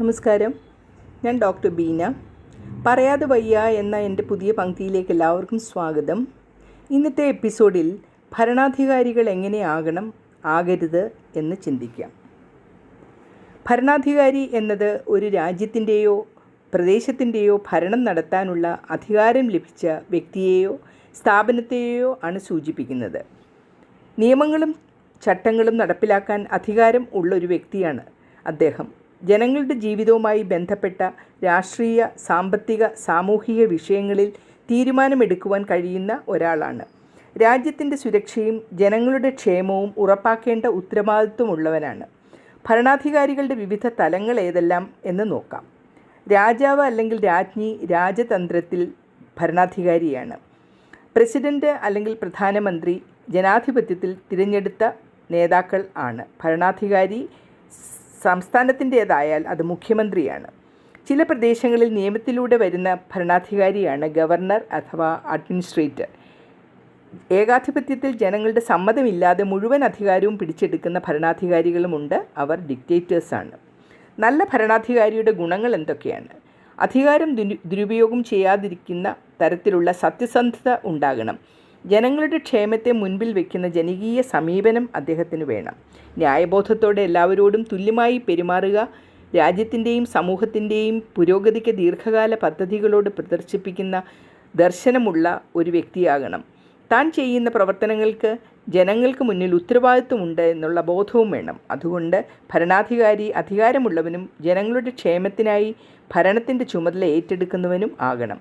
നമസ്കാരം. ഞാൻ ഡോക്ടർ ബീന. പറയാതെ വയ്യ എന്ന എന്റെ പുതിയ പങ്ക്തിയിലേക്ക് എല്ലാവർക്കും സ്വാഗതം. ഇന്നത്തെ എപ്പിസോഡിൽ ഭരണാധികാരികൾ എങ്ങനെയാകണം ആകരുത് എന്ന് ചിന്തിക്കാം. ഭരണാധികാരി എന്നത് ഒരു രാജ്യത്തിന്റെയോ പ്രദേശത്തിന്റെയോ ഭരണം നടത്താനുള്ള അധികാരം ലഭിച്ച വ്യക്തിയെയോ സ്ഥാപനത്തെയോ ആണ് സൂചിപ്പിക്കുന്നത്. നിയമങ്ങളും ചട്ടങ്ങളും നടപ്പിലാക്കാൻ അധികാരം ഉള്ള ഒരു വ്യക്തിയാണ് അദ്ദേഹം. ജനങ്ങളുടെ ജീവിതവുമായി ബന്ധപ്പെട്ട രാഷ്ട്രീയ സാമ്പത്തിക സാമൂഹിക വിഷയങ്ങളിൽ തീരുമാനമെടുക്കുവാൻ കഴിയുന്ന ഒരാളാണ്. രാജ്യത്തിന്റെ സുരക്ഷയും ജനങ്ങളുടെ ക്ഷേമവും ഉറപ്പാക്കേണ്ട ഉത്തരവാദിത്വമുള്ളവനാണ്. ഭരണാധികാരികളുടെ വിവിധ തലങ്ങൾ ഏതെല്ലാം എന്ന് നോക്കാം. രാജാവ് അല്ലെങ്കിൽ രാജ്ഞി രാജതന്ത്രത്തിൽ ഭരണാധികാരിയാണ്. പ്രസിഡന്റ് അല്ലെങ്കിൽ പ്രധാനമന്ത്രി ജനാധിപത്യത്തിൽ തിരഞ്ഞെടുത്ത നേതാക്കൾ ആണ്. ഭരണാധികാരി സംസ്ഥാനത്തിന്റേതായാൽ അത് മുഖ്യമന്ത്രിയാണ്. ചില പ്രദേശങ്ങളിൽ നിയമത്തിലൂടെ വരുന്ന ഭരണാധികാരിയാണ് ഗവർണർ അഥവാ അഡ്മിനിസ്ട്രേറ്റർ. ഏകാധിപത്യത്തിൽ ജനങ്ങളുടെ സമ്മതമില്ലാതെ മുഴുവൻ അധികാരവും പിടിച്ചെടുക്കുന്ന ഭരണാധികാരികളുമുണ്ട്. അവർ ഡിക്റ്റേറ്റേഴ്സാണ് നല്ല ഭരണാധികാരിയുടെ ഗുണങ്ങൾ എന്തൊക്കെയാണ്? അധികാരം ദുരുപയോഗം ചെയ്യാതിരിക്കുന്ന തരത്തിലുള്ള സത്യസന്ധത ഉണ്ടാകണം. ജനങ്ങളുടെ ക്ഷേമത്തെ മുൻപിൽ വയ്ക്കുന്ന ജനകീയ സമീപനം അദ്ദേഹത്തിന് വേണം. ന്യായബോധത്തോടെ എല്ലാവരോടും തുല്യമായി പെരുമാറുക രാജ്യത്തിന്റെയും സമൂഹത്തിന്റെയും പുരോഗതിക്ക് ദീർഘകാല പദ്ധതികളോട് പ്രദർശിപ്പിക്കുന്ന ദർശനമുള്ള ഒരു വ്യക്തിയാകണം. താൻ ചെയ്യുന്ന പ്രവർത്തനങ്ങൾക്ക് ജനങ്ങൾക്ക് മുന്നിൽ ഉത്തരവാദിത്വമുണ്ട് എന്നുള്ള ബോധവും വേണം. അതുകൊണ്ട് ഭരണാധികാരി അധികാരമുള്ളവനും ജനങ്ങളുടെ ക്ഷേമത്തിനായി ഭരണത്തിന്റെ ചുമതല ഏറ്റെടുക്കുന്നവനും ആകണം.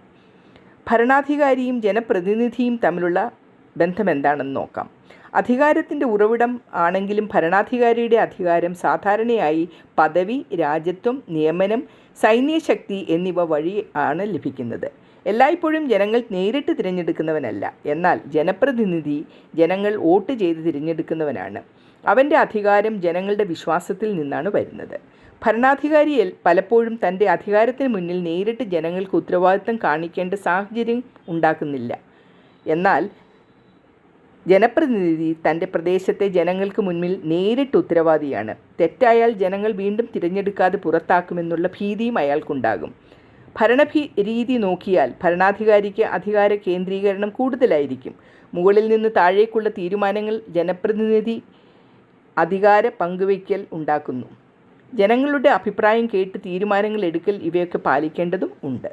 ഭരണാധികാരിയും ജനപ്രതിനിധിയും തമ്മിലുള്ള ബന്ധം എന്താണെന്ന് നോക്കാം. അധികാരത്തിന്റെ ഉറവിടം ആണെങ്കിലും ഭരണാധികാരിയുടെ അധികാരം സാധാരണയായി പദവി രാജ്യത്വം നിയമനം സൈന്യശക്തി എന്നിവ വഴി ആണ് ലഭിക്കുന്നത്. എല്ലായ്പ്പോഴും ജനങ്ങൾ നേരിട്ട് തിരഞ്ഞെടുക്കുന്നവനല്ല. എന്നാൽ ജനപ്രതിനിധി ജനങ്ങൾ വോട്ട് ചെയ്ത് തിരഞ്ഞെടുക്കുന്നവനാണ്. അവന്റെ അധികാരം ജനങ്ങളുടെ വിശ്വാസത്തിൽ നിന്നാണ് വരുന്നത്. ഭരണാധികാരി പലപ്പോഴും തന്റെ അധികാരത്തിന് മുന്നിൽ നേരിട്ട് ജനങ്ങൾക്ക് ഉത്തരവാദിത്തം കാണിക്കേണ്ട സാഹചര്യം ഉണ്ടാക്കുന്നില്ല. എന്നാൽ ജനപ്രതിനിധി തന്റെ പ്രദേശത്തെ ജനങ്ങൾക്ക് മുന്നിൽ നേരിട്ട് ഉത്തരവാദിയാണ്. തെറ്റായാൽ ജനങ്ങൾ വീണ്ടും തിരഞ്ഞെടുക്കാതെ പുറത്താക്കുമെന്നുള്ള ഭീതിയും അയാൾക്കുണ്ടാകും. ഭരണഭീ രീതി നോക്കിയാൽ ഭരണാധികാരിക്ക് അധികാര കേന്ദ്രീകരണം കൂടുതലായിരിക്കും. മുകളിൽ നിന്ന് താഴേക്കുള്ള തീരുമാനങ്ങൾ ജനപ്രതിനിധി അധികാര പങ്കുവയ്ക്കൽ ഉണ്ടാക്കുന്നു. ജനങ്ങളുടെ അഭിപ്രായം കേട്ട് തീരുമാനങ്ങൾ എടുക്കൽ ഇവയൊക്കെ പാലിക്കേണ്ടതും ഉണ്ട്.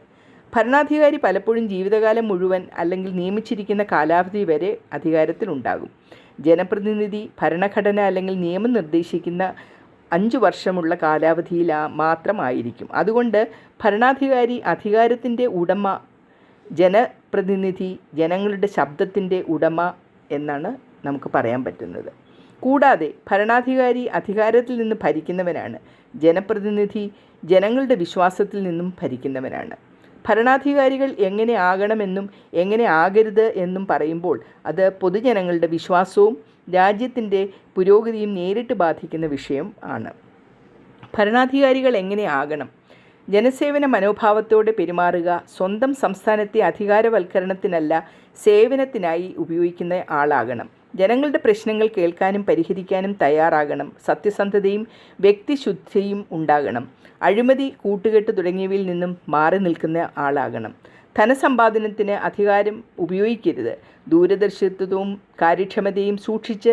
ഭരണാധികാരി പലപ്പോഴും ജീവിതകാലം മുഴുവൻ അല്ലെങ്കിൽ നിയമിച്ചിരിക്കുന്ന കാലാവധി വരെ അധികാരത്തിലുണ്ടാകും. ജനപ്രതിനിധി ഭരണഘടന അല്ലെങ്കിൽ നിയമം നിർദ്ദേശിക്കുന്ന അഞ്ച് വർഷമുള്ള കാലാവധിയിൽ മാത്രമായിരിക്കും. അതുകൊണ്ട് ഭരണാധികാരി അധികാരത്തിന്റെ ഉടമ ജനപ്രതിനിധി ജനങ്ങളുടെ ശബ്ദത്തിന്റെ ഉടമ എന്നാണ് നമുക്ക് പറയാൻ പറ്റുന്നത്. കൂടാതെ ഭരണാധികാരി അധികാരത്തിൽ നിന്ന് ഭരിക്കുന്നവനാണ് ജനപ്രതിനിധി ജനങ്ങളുടെ വിശ്വാസത്തിൽ നിന്നും ഭരിക്കുന്നവനാണ്. ഭരണാധികാരികൾ എങ്ങനെ ആകണമെന്നും എങ്ങനെ ആകരുത് എന്നും പറയുമ്പോൾ അത് പൊതുജനങ്ങളുടെ വിശ്വാസവും രാജ്യത്തിന്റെ പുരോഗതിയും നേരിട്ട് ബാധിക്കുന്ന വിഷയം ആണ്. ഭരണാധികാരികൾ എങ്ങനെ ആകണം? ജനസേവന മനോഭാവത്തോടെ പെരുമാറുക സ്വന്തം സംസ്ഥാനത്തെ അധികാരവൽക്കരണത്തിനല്ല സേവനത്തിനായി ഉപയോഗിക്കുന്ന ആളാകണം. ജനങ്ങളുടെ പ്രശ്നങ്ങൾ കേൾക്കാനും പരിഹരിക്കാനും തയ്യാറാകണം. സത്യസന്ധതയും വ്യക്തിശുദ്ധിയും ഉണ്ടാകണം. അഴിമതി കൂട്ടുകെട്ട് തുടങ്ങിയവയിൽ നിന്നും മാറി നിൽക്കുന്ന ആളാകണം. ധനസമ്പാദനത്തിന് അധികാരം ഉപയോഗിക്കരുത്. ദൂരദർശിത്വവും കാര്യക്ഷമതയും സൂക്ഷിച്ച്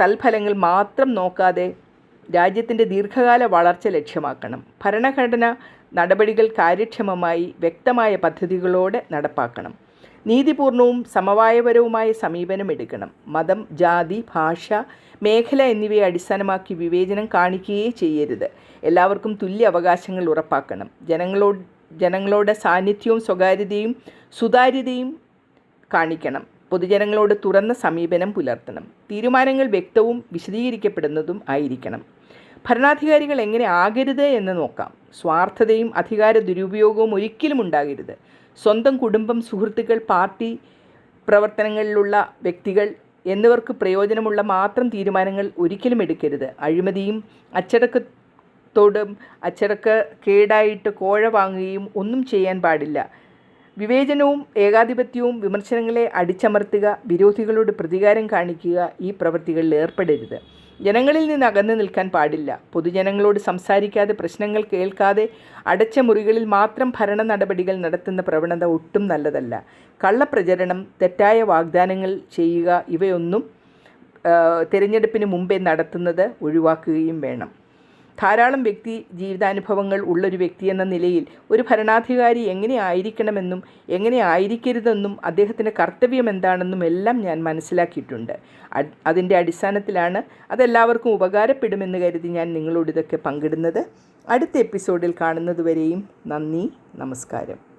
തൽഫലങ്ങൾ മാത്രം നോക്കാതെ രാജ്യത്തിന്റെ ദീർഘകാല വളർച്ച ലക്ഷ്യമാക്കണം. ഭരണഘടന നടപടികൾ കാര്യക്ഷമമായി വ്യക്തമായ പദ്ധതികളോടെ നടപ്പാക്കണം. നീതിപൂർണവും സമവായപരവുമായ സമീപനം എടുക്കണം. മതം ജാതി ഭാഷ മേഖല എന്നിവയെ അടിസ്ഥാനമാക്കി വിവേചനം കാണിക്കുകയേ ചെയ്യരുത്. എല്ലാവർക്കും തുല്യ അവകാശങ്ങൾ ഉറപ്പാക്കണം. ജനങ്ങളോട് ജനങ്ങളുടെ സാന്നിധ്യവും സ്വകാര്യതയും സുതാര്യതയും കാണിക്കണം. പൊതുജനങ്ങളോട് തുറന്ന സമീപനം പുലർത്തണം. തീരുമാനങ്ങൾ വ്യക്തവും വിശദീകരിക്കപ്പെടുന്നതും ആയിരിക്കണം. ഭരണാധികാരികൾ എങ്ങനെ ആകരുത് എന്ന് നോക്കാം. സ്വാർത്ഥതയും അധികാര ദുരുപയോഗവും ഒരിക്കലും ഉണ്ടാകരുത്. സ്വന്തം കുടുംബം സുഹൃത്തുക്കൾ പാർട്ടി പ്രവർത്തനങ്ങളിലുള്ള വ്യക്തികൾ എന്നിവർക്ക് പ്രയോജനമുള്ള മാത്രം തീരുമാനങ്ങൾ ഒരിക്കലും എടുക്കരുത്. അഴിമതിയും അച്ചടക്കത്തോടും അച്ചടക്ക കേടായിട്ട് കോഴ വാങ്ങുകയും ഒന്നും ചെയ്യാൻ പാടില്ല. വിവേചനവും ഏകാധിപത്യവും വിമർശനങ്ങളെ അടിച്ചമർത്തുക വിരോധികളോട് പ്രതികാരം കാണിക്കുക ഈ പ്രവൃത്തികളിൽ ഏർപ്പെടരുത്. ജനങ്ങളിൽ നിന്ന് അകന്നു നിൽക്കാൻ പാടില്ല. പൊതുജനങ്ങളോട് സംസാരിക്കാതെ പ്രശ്നങ്ങൾ കേൾക്കാതെ അടച്ച മുറികളിൽ മാത്രം ഭരണ നടപടികൾ നടത്തുന്ന പ്രവണത ഒട്ടും നല്ലതല്ല. കള്ളപ്രചരണം തെറ്റായ വാഗ്ദാനങ്ങൾ ചെയ്യുക ഇവയൊന്നും തിരഞ്ഞെടുപ്പിന് മുമ്പേ നടത്തുന്നത് ഒഴിവാക്കുകയും വേണം. ധാരാളം വ്യക്തി ജീവിതാനുഭവങ്ങൾ ഉള്ളൊരു വ്യക്തി എന്ന നിലയിൽ ഒരു ഭരണാധികാരി എങ്ങനെ ആയിരിക്കണമെന്നും എങ്ങനെ ആയിരിക്കരുതെന്നും അദ്ദേഹത്തിന്റെ കർത്തവ്യം എന്താണെന്നും എല്ലാം ഞാൻ മനസ്സിലാക്കിയിട്ടുണ്ട്. അതിന്റെ അടിസ്ഥാനത്തിലാണ് അതെല്ലാവർക്കും ഉപകാരപ്പെടുമെന്ന് കരുതി ഞാൻ നിങ്ങളോട് ഇതൊക്കെ പങ്കിടുന്നത്. അടുത്ത എപ്പിസോഡിൽ കാണുന്നതുവരെയും നന്ദി നമസ്കാരം.